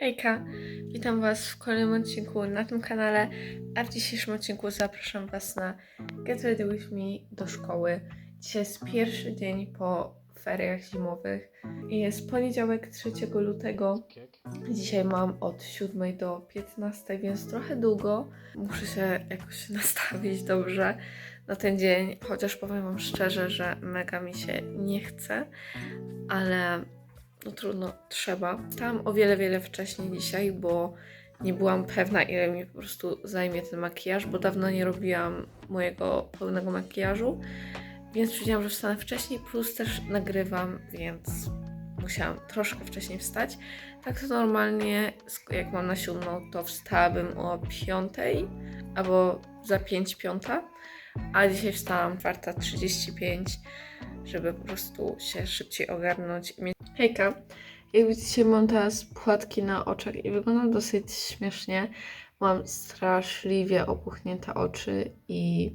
Hejka, witam Was w kolejnym odcinku na tym kanale, a w dzisiejszym odcinku zapraszam Was na Get Ready With Me do szkoły. Dzisiaj jest pierwszy dzień po feriach zimowych i jest poniedziałek 3 lutego. Dzisiaj mam od 7 do 15, więc trochę długo. Muszę się jakoś nastawić dobrze na ten dzień, chociaż powiem Wam szczerze, że mega mi się nie chce, ale no trudno, trzeba. Stałam o wiele, wiele wcześniej dzisiaj, bo nie byłam pewna, ile mi po prostu zajmie ten makijaż, bo dawno nie robiłam mojego pełnego makijażu, więc powiedziałam, że wstanę wcześniej, plus też nagrywam, więc musiałam troszkę wcześniej wstać. Tak to normalnie, jak mam na siódmą, to wstałabym o piątej albo za pięć piąta, a dzisiaj wstałam 4.35, żeby po prostu się szybciej ogarnąć Hejka. Jak widzicie, mam teraz płatki na oczach i wyglądam dosyć śmiesznie. Mam straszliwie opuchnięte oczy i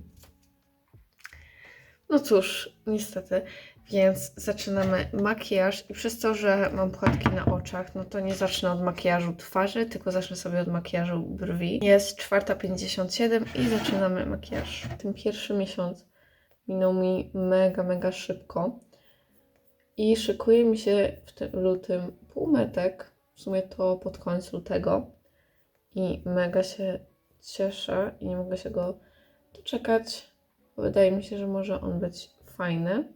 no cóż, niestety. Więc zaczynamy makijaż i przez to, że mam płatki na oczach, no to nie zacznę od makijażu twarzy, tylko zacznę sobie od makijażu brwi. Jest 4.57 i zaczynamy makijaż. Ten pierwszy miesiąc minął mi mega, mega szybko. I szykuje mi się w tym lutym półmetek, w sumie to pod koniec lutego. I mega się cieszę i nie mogę się go doczekać. Wydaje mi się, że może on być fajny.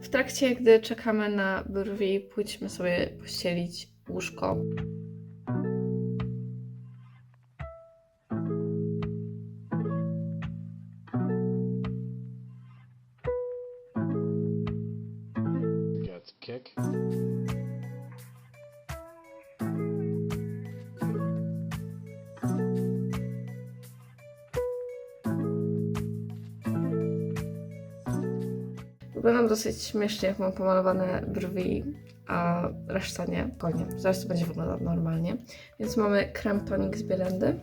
W trakcie, gdy czekamy na brwi, pójdźmy sobie pościelić łóżko. Wyglądam dosyć śmiesznie, jak mam pomalowane brwi, a reszta nie. Koniec. Zaraz to będzie wyglądać normalnie. Więc mamy krem tonik z Bielendy.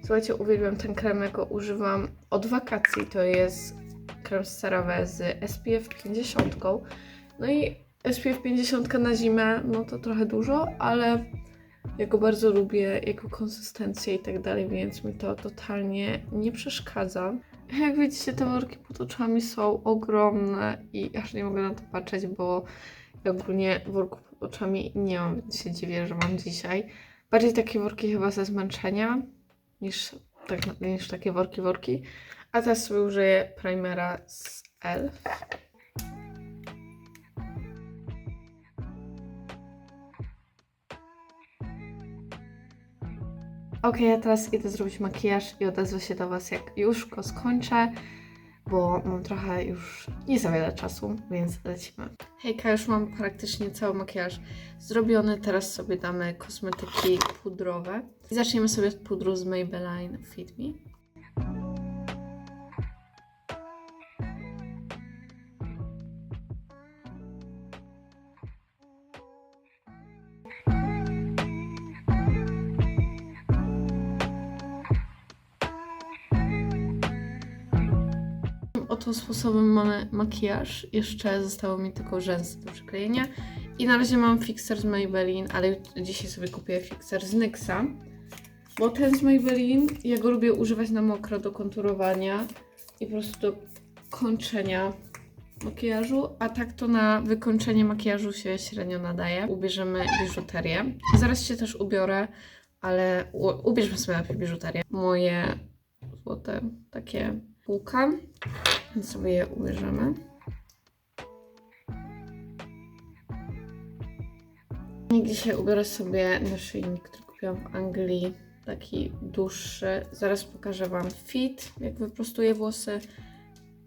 Słuchajcie, uwielbiam ten krem, ja go używam od wakacji. To jest krem z CeraVe z SPF 50. No i SPF 50 na zimę, no to trochę dużo, ale ja go bardzo lubię, jego konsystencję i tak dalej, więc mi to totalnie nie przeszkadza. Jak widzicie, te worki pod oczami są ogromne i aż nie mogę na to patrzeć, bo ja ogólnie worków pod oczami nie mam, więc się dziwię, że mam dzisiaj. Bardziej takie worki chyba ze zmęczenia niż, tak, niż takie worki, worki. A teraz sobie użyję primera z ELF. Ok, ja teraz idę zrobić makijaż i odezwę się do Was, jak już go skończę, bo mam trochę już nie za wiele czasu, więc lecimy. Hejka, już mam praktycznie cały makijaż zrobiony. Teraz sobie damy kosmetyki pudrowe. I zaczniemy sobie od pudru z Maybelline Fit Me. Oto sposobem mamy makijaż. Jeszcze zostało mi tylko rzęsy do przyklejenia. I na razie mam fixer z Maybelline, ale dzisiaj sobie kupię fixer z NYXa. Bo ten z Maybelline, ja go lubię używać na mokro do konturowania i po prostu do kończenia makijażu, a tak to na wykończenie makijażu się średnio nadaje. Ubierzemy biżuterię. Zaraz się też ubiorę, ale ubierzmy sobie najpierw biżuterię. Moje złote takie półka. Więc sobie je ubierzemy. I dzisiaj ubiorę sobie naszyjnik, który kupiłam w Anglii. Taki dłuższy. Zaraz pokażę Wam fit, jak wyprostuję włosy.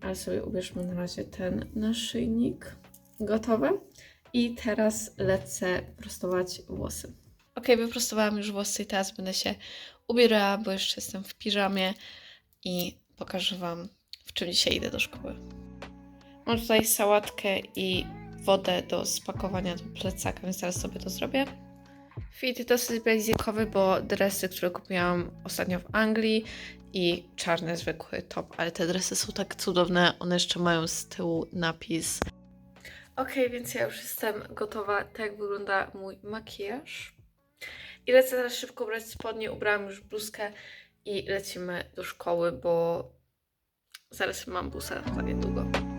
Ale sobie ubierzmy na razie ten naszyjnik. Gotowe. I teraz lecę prostować włosy. Ok, wyprostowałam już włosy i teraz będę się ubierała, bo jeszcze jestem w piżamie i pokażę Wam, w czym dzisiaj idę do szkoły. Mam tutaj sałatkę i wodę do spakowania do plecaka, więc zaraz sobie to zrobię. Fit dosyć basicowy, bo dresy, które kupiłam ostatnio w Anglii i czarny zwykły top, ale te dresy są tak cudowne, one jeszcze mają z tyłu napis. Ok, więc ja już jestem gotowa, tak wygląda mój makijaż. I lecę teraz szybko ubrać spodnie, ubrałam już bluzkę i lecimy do szkoły, bo zaraz mam busa za niedługo.